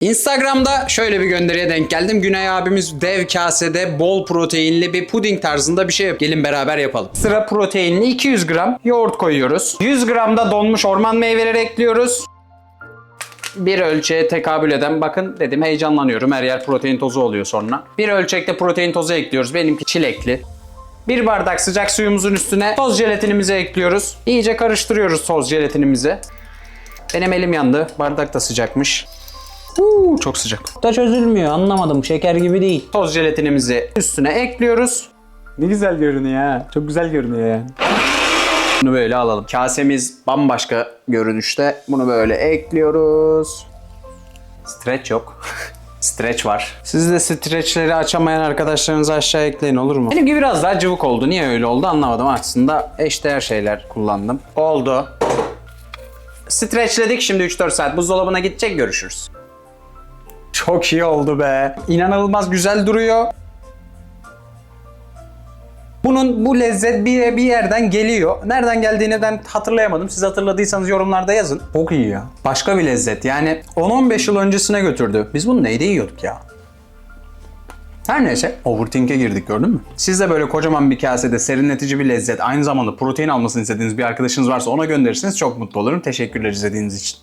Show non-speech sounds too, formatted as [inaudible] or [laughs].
Instagram'da şöyle bir gönderiye denk geldim. Güney abimiz dev kasede bol proteinli bir puding tarzında bir şey yap. Gelin beraber yapalım. Sıra proteinli 200 gram yoğurt koyuyoruz. 100 gram da donmuş orman meyveleri ekliyoruz. Bir ölçeğe tekabül eden bakın dedim heyecanlanıyorum. Her yer protein tozu oluyor sonra. Bir ölçekte protein tozu ekliyoruz. Benimki çilekli. Bir bardak sıcak suyumuzun üstüne toz jelatinimizi ekliyoruz. İyice karıştırıyoruz toz jelatinimizi. Benim elim yandı. Bardak da sıcakmış. Uuu çok sıcak. Da çözülmüyor anlamadım şeker gibi değil. Toz jelatinimizi üstüne ekliyoruz. Ne güzel görünüyor ha. Çok güzel görünüyor yani. Bunu böyle alalım. Kasemiz bambaşka görünüşte. Bunu böyle ekliyoruz. Stretch yok. [laughs] Stretch var. Siz de stretchleri açamayan arkadaşlarınızı aşağı ekleyin olur mu? Benimki biraz daha cıvık oldu. Niye öyle oldu anlamadım. Aslında eşdeğer şeyler kullandım. Oldu. Stretchledik şimdi 3-4 saat buzdolabına gidecek görüşürüz. Çok iyi oldu be. İnanılmaz güzel duruyor. Bunun bu lezzet bir, bir yerden geliyor. Nereden geldiğini ben hatırlayamadım. Siz hatırladıysanız yorumlarda yazın. Çok iyi ya. Başka bir lezzet. Yani 10-15 yıl öncesine götürdü. Biz bunu neyde yiyorduk ya? Her neyse overthink'e girdik gördün mü? Siz de böyle kocaman bir kasede serinletici bir lezzet aynı zamanda protein almasını istediğiniz bir arkadaşınız varsa ona gönderirseniz çok mutlu olurum. Teşekkürler izlediğiniz için.